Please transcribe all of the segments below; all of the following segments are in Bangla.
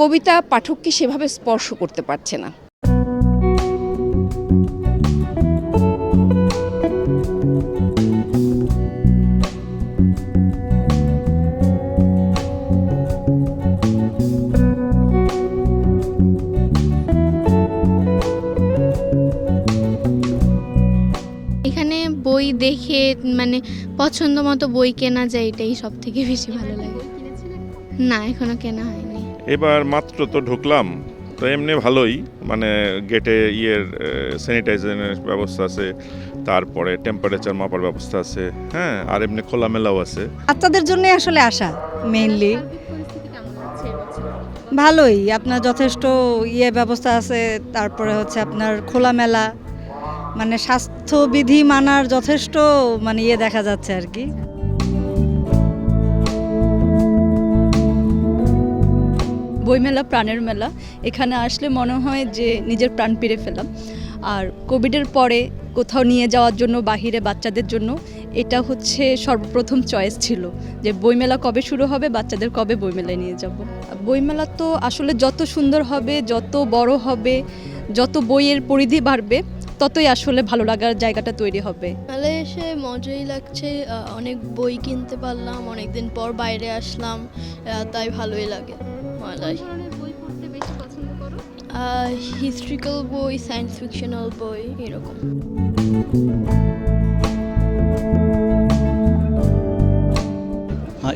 কবিতা, পাঠককে সেভাবে স্পর্শ করতে পারছে না। এখানে বই দেখে মানে পছন্দ মতো বই কেনা যায়, এটাই সব থেকে বেশি ভালো লাগে। না, এখনও কেনা হয়নি। এবার মাত্র তো ঢুকলাম, তো এমনি ভালোই মানে গেটে ইয়ের স্যানিটাইজারের ব্যবস্থা আছে, তারপরে টেম্পারেচার মাপার ব্যবস্থা আছে হ্যাঁ আর এমনি খোলামেলাও আছে। বাচ্চাদের জন্য আসলে আসা মেইনলি ভালোই, আপনার যথেষ্ট ইয়ে ব্যবস্থা আছে, তারপরে হচ্ছে আপনার খোলামেলা মানে স্বাস্থ্যবিধি মানার যথেষ্ট মানে ইয়ে দেখা যাচ্ছে আর কি। বইমেলা, প্রাণের মেলা। এখানে আসলে মনে হয় যে নিজের প্রাণ ফিরে ফেলাম আর কোভিডের পরে কোথাও নিয়ে যাওয়ার জন্য, বাহিরে বাচ্চাদের জন্য, এটা হচ্ছে সর্বপ্রথম চয়েস ছিল যে বইমেলা কবে শুরু হবে, বাচ্চাদের কবে বইমেলায় নিয়ে যাব। বইমেলা তো আসলে যত সুন্দর হবে, যত বড় হবে, যত বইয়ের পরিধি বাড়বে, ততই আসলে ভালো লাগার জায়গাটা তৈরি হবে। মেলায় এসে মজাই লাগছে অনেক বই কিনতে পারলাম, অনেকদিন পর বাইরে আসলাম তাই ভালোই লাগে। হিস্ট্রিক্যাল বই সায়েন্স ফিকশনাল বই এরকম।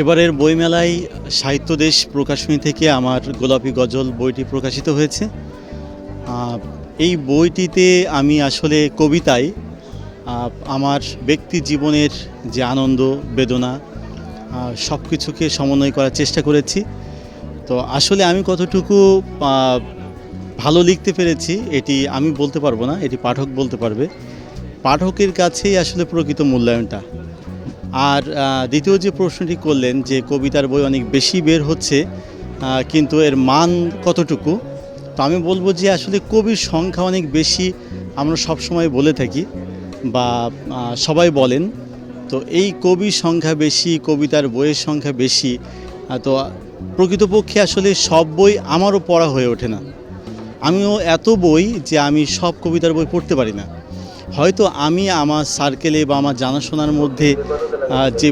এবারের বইমেলায় সাহিত্য দেশ প্রকাশনী থেকে আমার গোলাপি গজল বইটি প্রকাশিত হয়েছে। এই বইটিতে আমি আসলে কবিতায় আমার ব্যক্তি জীবনের যে আনন্দ বেদনা সব কিছুকে সমন্বয় করার চেষ্টা করেছি। তো আসলে আমি কতটুকু ভালো লিখতে পেরেছি এটি আমি বলতে পারব না, এটি পাঠক বলতে পারবে। পাঠকের কাছেই আসলে প্রকৃত মূল্যায়নটা। আর দ্বিতীয় যে প্রশ্নটি করলেন যে কবিতার বই অনেক বেশি বের হচ্ছে কিন্তু এর মান কতটুকু, তো আমি বলব যে আসলে কবির সংখ্যা অনেক বেশি আমরা সবসময় বলে থাকি বা সবাই বলেন। তো এই কবির সংখ্যা বেশি, কবিতার বইয়ের সংখ্যা বেশি তো প্রকৃতপক্ষে আসলে সব বই আমারও পড়া হয়ে ওঠে না। আমিও এত বই যে আমি সব কবিতার বই পড়তে পারি না। হয়তো আমি আমার সার্কেলে বা আমার জানাশোনার মধ্যে যে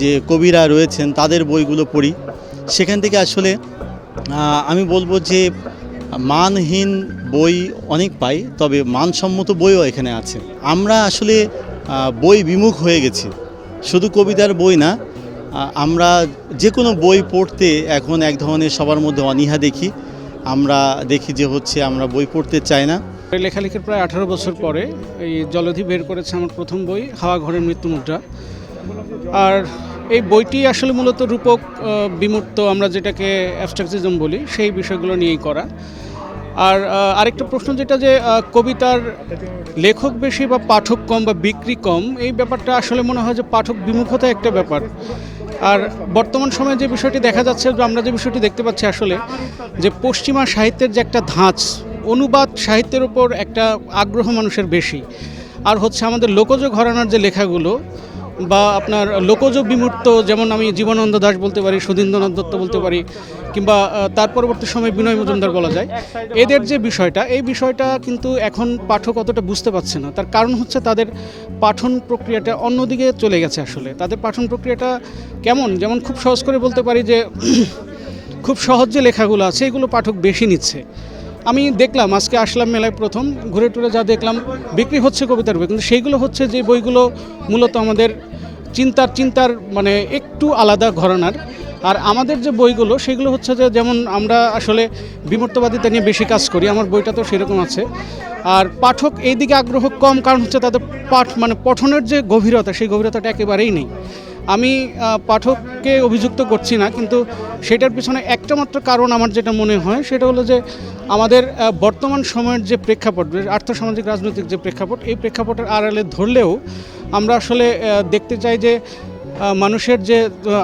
যে কবিরা রয়েছেন তাদের বইগুলো পড়ি। সেখান থেকে আসলে আমি বলব যে মানহীন বই অনেক পাই, তবে মানসম্মত বইও এখানে আছে। আমরা আসলে বই বিমুখ হয়ে গেছি। শুধু কবিতার বই না আমরা যে কোনো বই পড়তে এখন এক ধরনের সবার মধ্যে অনীহা দেখি। আমরা দেখি যে হচ্ছে আমরা বই পড়তে চাই না। লেখালেখির প্রায় আঠারো বছর পরে এই জলধি বের করেছে আমার প্রথম বই, হাওয়া ঘরের মৃত্যুমুদ্রা আর এই বইটি আসলে মূলত রূপক বিমূর্ত, আমরা যেটাকে অ্যাবস্ট্রাকটিজম বলি, সেই বিষয়গুলো নিয়েই করা। আর আরেকটা প্রশ্ন যেটা যে কবিতার লেখক বেশি বা পাঠক কম বা বিক্রি কম, এই ব্যাপারটা আসলে মনে হয় যে পাঠক বিমুখতা একটা ব্যাপার। আর বর্তমান সময়ে যে বিষয়টি দেখা যাচ্ছে আমরা যে বিষয়টি দেখতে পাচ্ছি আসলে, যে পশ্চিমা সাহিত্যের যে একটা ধাঁচ, অনুবাদ সাহিত্যের উপর একটা আগ্রহ মানুষের বেশি। আর হচ্ছে আমাদের লোকজ ঘরানার যে লেখাগুলো বা আপনার লোকজ বিমূর্ত, যেমন আমি জীবনানন্দ দাস বলতে পারি, সুধীন্দ্রনাথ দত্ত বলতে পারি, কিংবা তার পরবর্তী সময় বিনয় মজুমদার বলা যায়, এদের যে বিষয়টা, এই বিষয়টা কিন্তু এখন পাঠক অতটা বুঝতে পারছে না। তার কারণ হচ্ছে তাদের পাঠন প্রক্রিয়াটা অন্যদিকে চলে গেছে আসলে। তাদের পাঠন প্রক্রিয়াটা কেমন? যেমন খুব সহজ করে বলতে পারি যে, খুব সহজ যে লেখাগুলো আছে, এগুলো পাঠক বেশি নিচ্ছে। আমি দেখলাম, আজকে আসলাম মেলায় প্রথম, ঘুরে টুরে যা দেখলাম, বিক্রি হচ্ছে কবিতার বই। কিন্তু সেইগুলো হচ্ছে যে বইগুলো মূলত আমাদের চিন্তার চিন্তার মানে একটু আলাদা ঘরানার। আর আমাদের যে বইগুলো, সেগুলো হচ্ছে যে যেমন আমরা আসলে বিমূর্তবাদিতা নিয়ে বেশি কাজ করি, আমার বইটা তো সেরকম আছে। আর পাঠক এই দিকে আগ্রহ কম, কারণ হচ্ছে তাদের পাঠ মানে পঠনের যে গভীরতা, সেই গভীরতাটা একেবারেই নেই। আমি পাঠককে অভিযুক্ত করছি না, কিন্তু সেটার পিছনে একটা মাত্র কারণ আমার যেটা মনে হয়, সেটা হলো যে আমাদের বর্তমান সময়ের যে প্রেক্ষাপট আর্থসামাজিক রাজনৈতিক যে প্রেক্ষাপট, এই প্রেক্ষাপটের আড়ালে ধরলেও আমরা আসলে দেখতে চাই যে মানুষের যে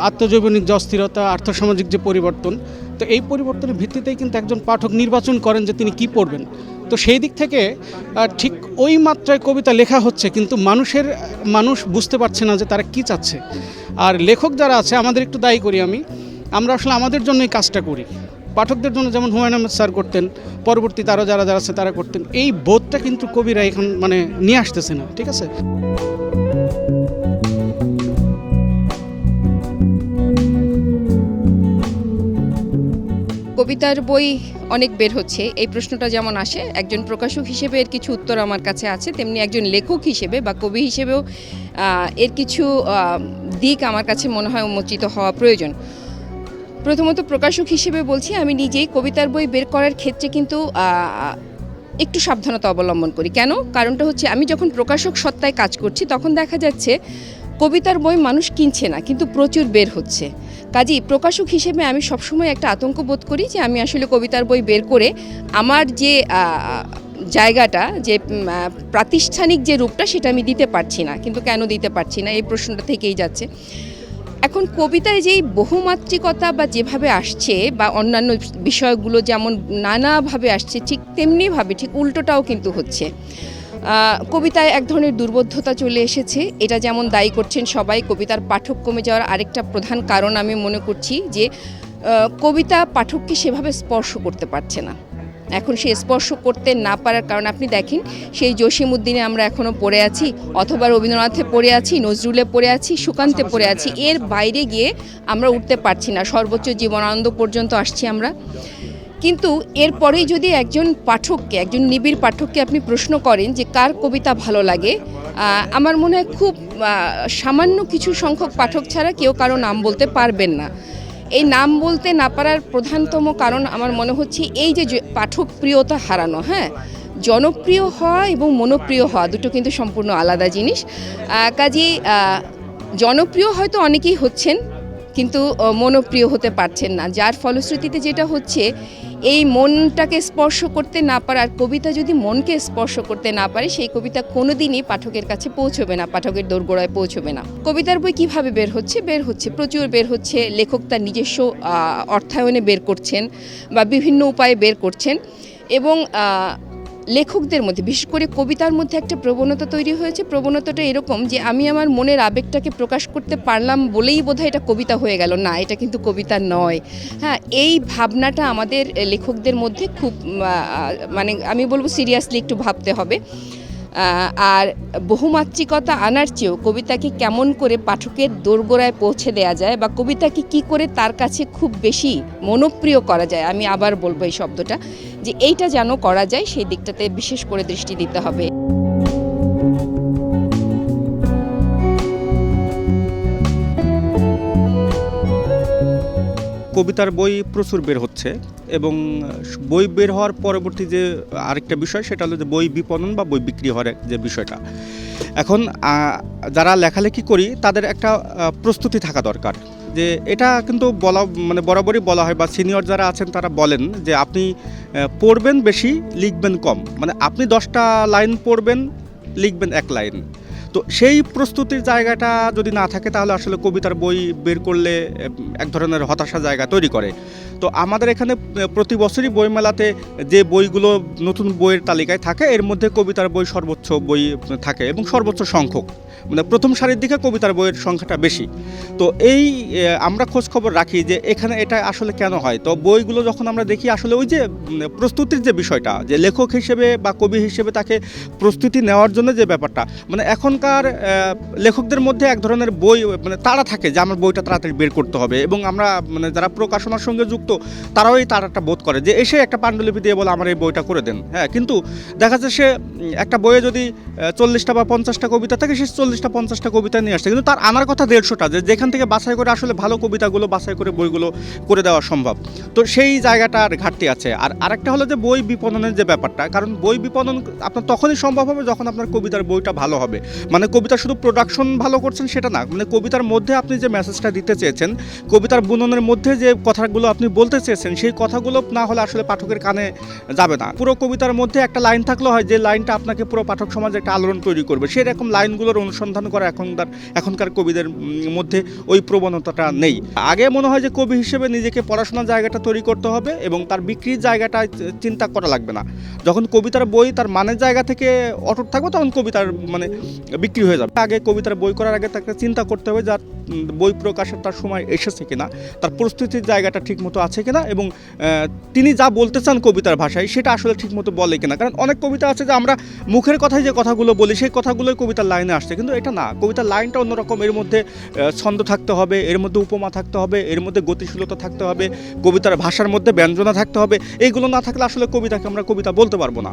আত্মজৈবনিক যে অস্থিরতা, আর্থসামাজিক যে পরিবর্তন, তো এই পরিবর্তনের ভিত্তিতেই কিন্তু একজন পাঠক নির্বাচন করেন যে তিনি কি পড়বেন। তো সেই দিক থেকে ঠিক ওই মাত্রায় কবিতা লেখা হচ্ছে, কিন্তু মানুষের, মানুষ বুঝতে পারছে না যে তারা কি চাচ্ছে। আর লেখক যারা আছে, আমাদের একটু দায়ী করি আমি। আমরা আসলে আমাদের জন্যই কাজটা করি। পাঠকদের জন্য যেমন হুমায়ুন আহমেদ স্যার করতেন, পরবর্তীতে আরও যারা যারা আছে তারা করতেন। এই বোধটা কিন্তু কবিরা এখন মানে নিয়ে আসতেছে না, ঠিক আছে? কবিতার বই অনেক বের হচ্ছে। এই প্রশ্নটা যেমন আসে, একজন প্রকাশক হিসেবে এর কিছু উত্তর আমার কাছে আছে, তেমনি একজন লেখক হিসেবে বা কবি হিসেবেও এর কিছু দিক আমার কাছে মনে হয় উন্মোচিত হওয়া প্রয়োজন। প্রথমত প্রকাশক হিসেবে বলছি, আমি নিজেই কবিতার বই বের করার ক্ষেত্রে কিন্তু একটু সাবধানতা অবলম্বন করি। কেন? কারণটা হচ্ছে, আমি যখন প্রকাশক সত্তায় কাজ করছি, তখন দেখা যাচ্ছে, কবিতার বই মানুষ কিনছে না, কিন্তু প্রচুর বের হচ্ছে। কাজেই প্রকাশক হিসেবে আমি সবসময় একটা আতঙ্ক বোধ করি যে আমি আসলে কবিতার বই বের করে আমার যে জায়গাটা, যে প্রাতিষ্ঠানিক যে রূপটা সেটা আমি দিতে পারছি না। কিন্তু কেন দিতে পারছি না? এই প্রশ্নটা থেকেই যাচ্ছে। এখন কবিতায় যেই বহুমাত্রিকতা বা যেভাবে আসছে বা অন্যান্য বিষয়গুলো যেমন নানাভাবে আসছে, ঠিক তেমনিভাবে, ঠিক উল্টোটাও কিন্তু হচ্ছে। কবিতায় এক ধরনের দুর্বোধ্যতা চলে এসেছে। এটা যেমন দায়ী করছেন সবাই, কবিতার পাঠক কমে যাওয়ার আরেকটা প্রধান কারণ আমি মনে করছি যে কবিতা পাঠককে সেভাবে স্পর্শ করতে পারছে না। এখন সে স্পর্শ করতে না পারার কারণ আপনি দেখেন, সেই জসিমুদ্দিনে আমরা এখনও পড়ে আছি, অথবা রবীন্দ্রনাথে পড়ে আছি, নজরুলে পড়ে আছি, সুকান্তে পড়ে আছি, এর বাইরে গিয়ে আমরা উঠতে পারছি না। সর্বোচ্চ জীবনানন্দ পর্যন্ত আসছি আমরা। কিন্তু এরপরেই যদি একজন পাঠককে, একজন নিবিড় পাঠককে আপনি প্রশ্ন করেন যে কার কবিতা ভালো লাগে আমার মনে হয় খুব সামান্য কিছু সংখ্যক পাঠক ছাড়া কেউ কারও নাম বলতে পারবেন না। এই নাম বলতে না পারার প্রধানতম কারণ আমার মনে হচ্ছে এই যে পাঠক প্রিয়তা হারানো হ্যাঁ? জনপ্রিয় হওয়া এবং মনোপ্রিয় হওয়া দুটো কিন্তু সম্পূর্ণ আলাদা জিনিস। কাজেই জনপ্রিয় হয়তো অনেকেই হচ্ছেন কিন্তু মনোপ্রিয় হতে পারছেন না। যার ফলশ্রুতিতে যেটা হচ্ছে, এই মনটাকে স্পর্শ করতে না পারার কবিতা যদি মনকে স্পর্শ করতে না পারে, সেই কবিতা কোনোদিনই পাঠকের কাছে পৌঁছবে না, পাঠকের দোরগোড়ায় পৌঁছবে না। কবিতার বই কীভাবে বের হচ্ছে? বের হচ্ছে, প্রচুর বের হচ্ছে, লেখক তার নিজস্ব অর্থায়নে বের করছেন বা বিভিন্ন উপায়ে বের করছেন এবং লেখকদের মধ্যে, বিশেষ করে কবিতার মধ্যে একটা প্রবণতা তৈরি হয়েছে। প্রবণতাটা এরকম যে, আমি আমার মনের আবেগটাকে প্রকাশ করতে পারলাম বলেই বোধহয় এটা কবিতা হয়ে গেল। না, এটা কিন্তু কবিতা নয়। হ্যাঁ এই ভাবনাটা আমাদের লেখকদের মধ্যে খুব মানে আমি বলব সিরিয়াসলি একটু ভাবতে হবে। আর বহুমাত্রিকতা আনার চেয়েও কবিতাকে কেমন করে পাঠকের দোরগোড়ায় পৌঁছে দেওয়া যায় বা কবিতাকে কি করে তার কাছে খুব বেশি মনপ্রিয় করা যায়, আমি আবার বলব এই শব্দটা, যে এইটা যেন করা যায়, সেই দিকটাতে বিশেষ করে দৃষ্টি দিতে হবে। কবিতার বই প্রচুর বের হচ্ছে এবং বই বের হওয়ার পরবর্তী যে আরেকটা বিষয়, সেটা হলো যে বই বিপণন বা বই বিক্রি হওয়ার যে বিষয়টা। এখন যারা লেখালেখি করি, তাদের একটা প্রস্তুতি থাকা দরকার। যে এটা কিন্তু বলা মানে বরাবরই বলা হয় বা সিনিয়র যারা আছেন, তারা বলেন যে আপনি পড়বেন বেশি, লিখবেন কম। মানে আপনি দশটা লাইন পড়বেন, লিখবেন এক লাইন। তো সেই প্রস্তুতির জায়গাটা যদি না থাকে, তাহলে আসলে কবিতার বই বের করলে এক ধরনের হতাশা জায়গা তৈরি করে। তো আমাদের এখানে প্রতি বছরই বইমেলাতে যে বইগুলো নতুন বইয়ের তালিকায় থাকে, এর মধ্যে কবিতার বই সর্বোচ্চ বই থাকে এবং সর্বোচ্চ সংখ্যক। মানে প্রথম সারির দিকে কবিতার বইয়ের সংখ্যাটা বেশি। তো এই আমরা খোঁজ খবর রাখি যে এখানে এটা আসলে কেন হয়। তো বইগুলো যখন আমরা দেখি, আসলে ওই যে প্রস্তুতির যে বিষয়টা, যে লেখক হিসেবে বা কবি হিসেবে তাকে প্রস্তুতি নেওয়ার জন্য যে ব্যাপারটা মানে এখনকার লেখকদের মধ্যে এক ধরনের বই মানে তাড়া থাকে যে আমার বইটা তাড়াতাড়ি বের করতে হবে এবং আমরা মানে যারা প্রকাশনার সঙ্গে যুক্ত, তারাও এই তাড়াটা বোধ করে যে এসে একটা পাণ্ডুলিপি দিয়ে বলে, আমার এই বইটা করে দেন। হ্যাঁ কিন্তু দেখা যাচ্ছে সে একটা বইয়ে যদি চল্লিশটা বা পঞ্চাশটা কবিতা থাকে, সে চল্লিশটা, পঞ্চাশটা কবিতা নিয়ে আসছে। কিন্তু তার আনার কথা দেড়শোটা, যে যেখান থেকে বাছাই করে আসলে ভালো কবিতাগুলো বাছাই করে বইগুলো করে দেওয়া সম্ভব। তো সেই জায়গাটার ঘাটতি আছে। আর আরেকটা হলো যে বই বিপণনের যে ব্যাপারটা, কারণ বই বিপণন আপনার তখনই সম্ভব হবে যখন আপনার কবিতার বইটা ভালো হবে। মানে কবিতা শুধু প্রোডাকশন ভালো করছেন সেটা না মানে কবিতার মধ্যে আপনি যে মেসেজটা দিতে চেয়েছেন, কবিতার বুননের মধ্যে যে কথাগুলো আপনি বলতে চেয়েছেন, সেই কথাগুলো না হলে আসলে পাঠকের কানে যাবে না। পুরো কবিতার মধ্যে একটা লাইন থাকলে হয় যে লাইনটা আপনাকে পুরো পাঠক সমাজে একটা আলোড়ন তৈরি করবে। সেরকম লাইনগুলোর অনুসরণ অনুসন্ধান করা এখনকার এখনকার কবিদের মধ্যে ওই প্রবণতাটা নেই। আগে মনে হয় যে কবি হিসেবে নিজেকে পড়াশোনার জায়গাটা তৈরি করতে হবে এবং তার বিক্রির জায়গাটা চিন্তা করা লাগবে না। যখন কবিতার বই তার মানের জায়গা থেকে অটুট থাকবে, তখন কবিতার মানে বিক্রি হয়ে যাবে। আগে কবিতার বই করার আগে তাকে চিন্তা করতে হবে যার বই প্রকাশের তার সময় এসেছে কিনা, তার প্রস্তুতির জায়গাটা ঠিকমতো আছে কিনা এবং তিনি যা বলতে চান কবিতার ভাষায় সেটা আসলে ঠিকমতো বলে কিনা। কারণ অনেক কবিতা আছে যে আমরা মুখের কথায় যে কথাগুলো বলি, সেই কথাগুলোই কবিতার লাইনে আসছে। কিন্তু এটা না, কবিতার লাইনটা অন্যরকম। এর মধ্যে ছন্দ থাকতে হবে, এর মধ্যে উপমা থাকতে হবে, এর মধ্যে গতিশীলতা থাকতে হবে, কবিতার ভাষার মধ্যে ব্যঞ্জনা থাকতে হবে। এইগুলো না থাকলে আসলে কবিতাকে আমরা কবিতা বলতে পারব না।